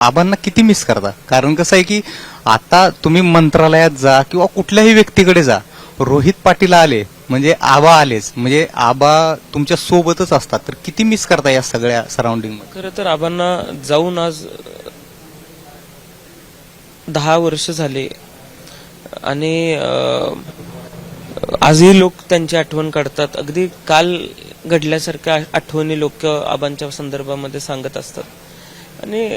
आबांना किती मिस करता? कारण कसं आहे की आता तुम्ही मंत्रालयात जा किंवा कुठल्याही व्यक्तीकडे जा रोहित पाटील आले म्हणजे आबा आलेच म्हणजे आबा तुमच्या सोबतच असतात. तर किती मिस करता या सगळ्या सराउंडिंगमध्ये? खरं तर आबांना जाऊन आज दहा वर्ष झाले. आणि आजही लोक त्यांची आठवण काढतात. अगदी काल घडल्यासारख्या आठवणी लोक आबांच्या संदर्भामध्ये सांगत असतात. आणि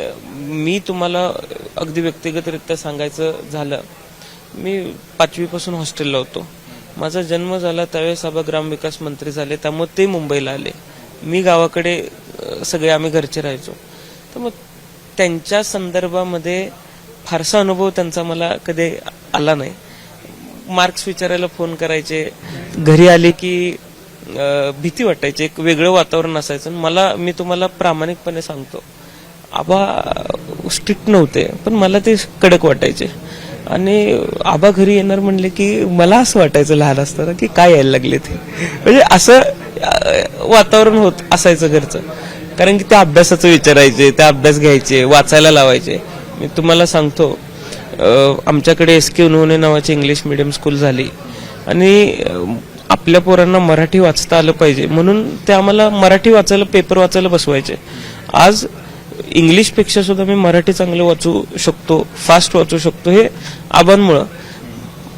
मी तुम्हाला अगदी व्यक्तिगतरित्या सांगायचं झालं मी पाचवीपासून हॉस्टेलला होतो. माझा जन्म झाला त्यावेळेस आबा ग्रामविकास मंत्री झाले त्यामुळे ते मुंबईला आले. मी गावाकडे सगळे आम्ही घरचे राहायचो. तर मग त्यांच्या संदर्भामध्ये फारसा अनुभव त्यांचा मला कधी आला नाही. मार्क्स विचारायला फोन करायचे. घरी आले की भीती वाटायची एक वेगळं वातावरण असायचं. आणि मला मी तुम्हाला प्रामाणिकपणे सांगतो. आबा स्ट्रिक्ट नव्हते पण मला ते कडक वाटायचे. आणि आबा घरी येणार म्हणले की मला असं वाटायचं लहान असताना की काय यायला लागले ते. म्हणजे असं वातावरण होत असायचं घरचं. कारण की त्या अभ्यासाचं विचारायचे त्या अभ्यास घ्यायचे वाचायला लावायचे. मी तुम्हाला सांगतो आमच्याकडे एस के उन्होने नावाची इंग्लिश मिडियम स्कूल झाली. आणि आपल्या पोरांना मराठी वाचता आलं पाहिजे. म्हणून ते आम्हाला मराठी वाचायला पेपर वाचायला बसवायचे. आज इंग्लिशपेक्षा सुद्धा मी मराठी चांगलं वाचू शकतो फास्ट वाचू शकतो हे आबांमुळं.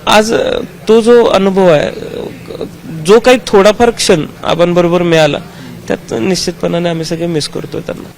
आज तो जो अनुभव आहे जो काही थोडाफार क्षण आबांबरोबर मिळाला त्यात निश्चितपणाने आम्ही सगळे मिस करतोय त्यांना.